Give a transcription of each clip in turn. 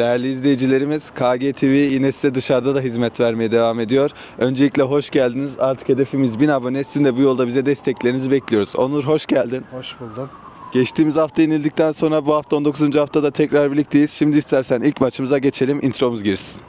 Değerli izleyicilerimiz, KGTV yine size dışarıda da hizmet vermeye devam ediyor. Öncelikle hoş geldiniz. Artık hedefimiz 1000 abone. Sizin de bu yolda bize desteklerinizi bekliyoruz. Onur hoş geldin. Hoş buldum. Geçtiğimiz hafta yenildikten sonra bu hafta 19. haftada tekrar birlikteyiz. Şimdi istersen ilk maçımıza geçelim. Intromuz girsin.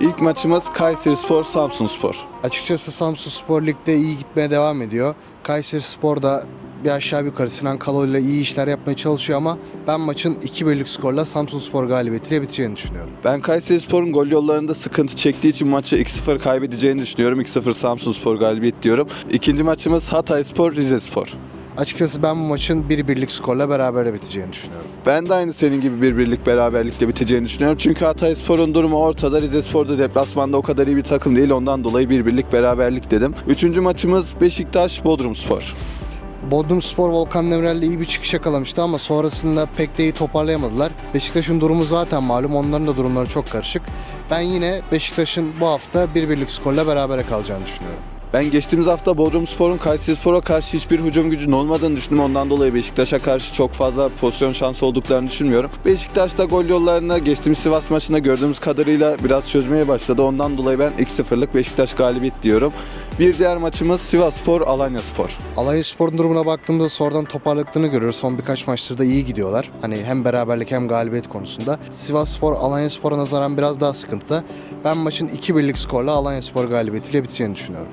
İlk maçımız Kayseri Spor, Samsun Spor. Açıkçası Samsun Spor Lig'de iyi gitmeye devam ediyor. Kayseri Spor da bir aşağı bir yukarı Sinan Kalo ile iyi işler yapmaya çalışıyor ama ben maçın 2 birlik skorla Samsun Spor galibiyetiyle biteceğini düşünüyorum. Ben Kayseri Spor'un gol yollarında sıkıntı çektiği için maçı 2-0 kaybedeceğini düşünüyorum. 2-0 Samsun Spor galibiyet diyorum. İkinci maçımız Hatay Spor, Rize Spor. Açıkçası ben bu maçın 1 birlik skorla beraber biteceğini düşünüyorum. Ben de aynı senin gibi bir birlik beraberlikle biteceğini düşünüyorum. Çünkü Hatay Spor'un durumu ortada. Rize Spor da deplasmanda o kadar iyi bir takım değil. Ondan dolayı bir birlik beraberlik dedim. Üçüncü maçımız Beşiktaş, Bodrum Spor. Bodrum Spor Volkan Demirel'le iyi bir çıkış yakalamıştı ama sonrasında pek de iyi toparlayamadılar. Beşiktaş'ın durumu zaten malum. Onların da durumları çok karışık. Ben yine Beşiktaş'ın bu hafta 1 birlik skorla berabere kalacağını düşünüyorum. Ben geçtiğimiz hafta Bodrum Spor'un Kayseri Spor'a karşı hiçbir hücum gücünün olmadığını düşündüm. Ondan dolayı Beşiktaş'a karşı çok fazla pozisyon şansı olduklarını düşünmüyorum. Beşiktaş da gol yollarını geçtiğimiz Sivas maçında gördüğümüz kadarıyla biraz çözmeye başladı. Ondan dolayı ben 2-0'lık Beşiktaş galibiyet diyorum. Bir diğer maçımız Sivas Spor, Alanya Spor. Alanya Spor'un durumuna baktığımızda sonradan toparladıklarını görüyoruz. Son birkaç maçtır da iyi gidiyorlar. Hani hem beraberlik hem galibiyet konusunda. Sivas Spor Alanya Spor'a nazaran biraz daha sıkıntıda. Ben maçın 2 birlik skorla Alanya Spor galibiyetiyle biteceğini düşünüyorum.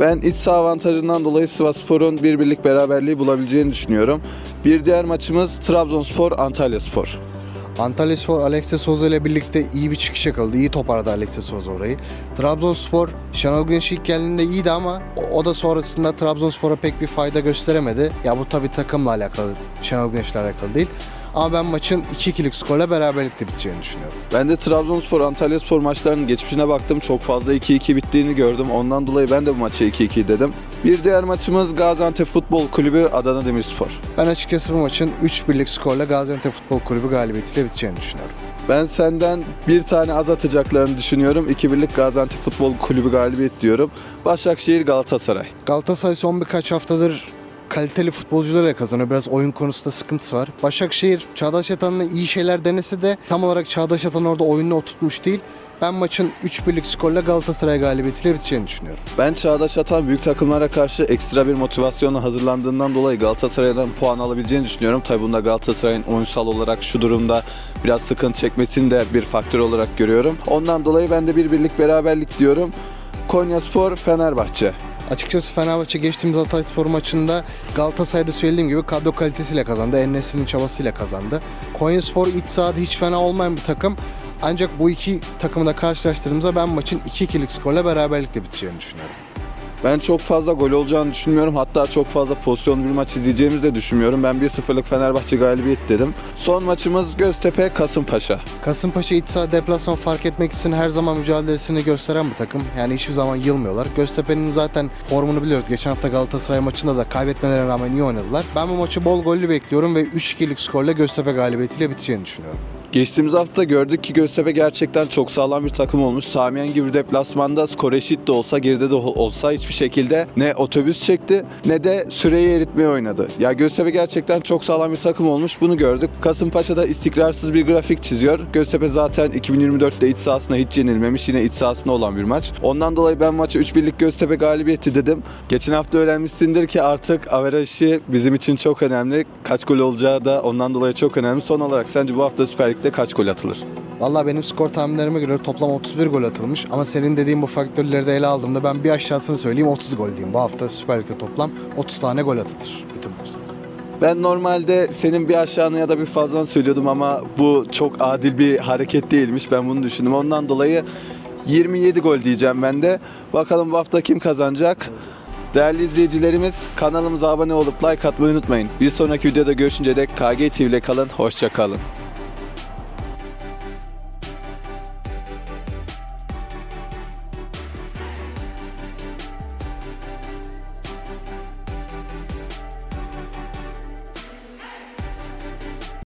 Ben iç saha avantajından dolayı Sivasspor'un bir birlik beraberliği bulabileceğini düşünüyorum. Bir diğer maçımız Trabzonspor, Antalya Spor. Antalya Spor Alex de Souza ile birlikte iyi bir çıkış yakaladı. İyi toparladı Alex de Souza orayı. Trabzonspor Şenol Güneş ilk geldiğinde iyiydi ama o, o da sonrasında Trabzonspor'a pek bir fayda gösteremedi. Ya bu tabii takımla alakalı, Şenol Güneş'le alakalı değil. Ama ben maçın 2-2'lik skorla beraberlikle biteceğini düşünüyorum. Ben de Trabzonspor, Antalya Spor maçlarının geçmişine baktım. Çok fazla 2-2 bittiğini gördüm. Ondan dolayı ben de bu maçı 2-2 dedim. Bir diğer maçımız Gaziantep Futbol Kulübü, Adana Demirspor. Ben açıkçası bu maçın 3 birlik skorla Gaziantep Futbol Kulübü galibiyetiyle biteceğini düşünüyorum. Ben senden bir tane az atacaklarını düşünüyorum. 2 birlik Gaziantep Futbol Kulübü galibiyet diyorum. Başakşehir, Galatasaray. Galatasaray son birkaç haftadır kaliteli futbolcularla kazanıyor. Biraz oyun konusunda sıkıntısı var. Başakşehir Çağdaş Atan'la iyi şeyler denese de tam olarak Çağdaş Atan orada oyununu oturtmuş değil. Ben maçın 3 birlik skorla Galatasaray galibiyetiyle biteceğini düşünüyorum. Ben Çağdaş Atan büyük takımlara karşı ekstra bir motivasyonla hazırlandığından dolayı Galatasaray'dan puan alabileceğini düşünüyorum. Tabi bunda Galatasaray'ın oyunsal olarak şu durumda biraz sıkıntı çekmesini de bir faktör olarak görüyorum. Ondan dolayı ben de bir birlik beraberlik diyorum. Konyaspor, Fenerbahçe. Açıkçası Fenerbahçe geçtiğimiz Hatayspor maçında Galatasaray'da söylediğim gibi kadro kalitesiyle kazandı. Enes'in çabasıyla kazandı. Konyaspor iç sahada hiç fena olmayan bir takım. Ancak bu iki takımı da karşılaştırdığımızda ben maçın 2-2'lik skorla beraberlikle biteceğini düşünüyorum. Ben çok fazla gol olacağını düşünmüyorum. Hatta çok fazla pozisyon bir maç izleyeceğimizi de düşünmüyorum. Ben 1-0'lık Fenerbahçe galibiyet dedim. Son maçımız Göztepe, Kasımpaşa. Kasımpaşa iç saha deplasman fark etmek için her zaman mücadelesini gösteren bir takım. Yani hiçbir zaman yılmıyorlar. Göztepe'nin zaten formunu biliyoruz. Geçen hafta Galatasaray maçında da kaybetmelerine rağmen iyi oynadılar. Ben bu maçı bol gollü bekliyorum ve 3-2'lik skorla Göztepe galibiyetiyle biteceğini düşünüyorum. Geçtiğimiz hafta gördük ki Göztepe gerçekten çok sağlam bir takım olmuş. Samiyen gibi deplasmanda skor eşit de olsa geride de olsa hiçbir şekilde ne otobüs çekti ne de süreyi eritmeye oynadı. Ya Göztepe gerçekten çok sağlam bir takım olmuş. Bunu gördük. Kasımpaşa'da istikrarsız bir grafik çiziyor. Göztepe zaten 2024'te iç sahasına hiç yenilmemiş. Yine iç sahasında olan bir maç. Ondan dolayı ben maçı 3-1'lik Göztepe galibiyeti dedim. Geçen hafta öğrenmişsindir ki artık averaj işi bizim için çok önemli. Kaç gol olacağı da ondan dolayı çok önemli. Son olarak sence bu hafta Süper Lig'de kaç gol atılır? Valla benim skor tahminlerime göre toplam 31 gol atılmış ama senin dediğin bu faktörleri de ele aldığımda ben bir aşağısını söyleyeyim 30 gol diyeyim. Bu hafta Süper Lig'de toplam 30 tane gol atılır bütün maç. Ben normalde senin bir aşağını ya da bir fazlan söylüyordum ama bu çok adil bir hareket değilmiş. Ben bunu düşündüm. Ondan dolayı 27 gol diyeceğim ben de. Bakalım bu hafta kim kazanacak? Değerli izleyicilerimiz kanalımıza abone olup like atmayı unutmayın. Bir sonraki videoda görüşünce dek KG TV ile kalın. Hoşça kalın.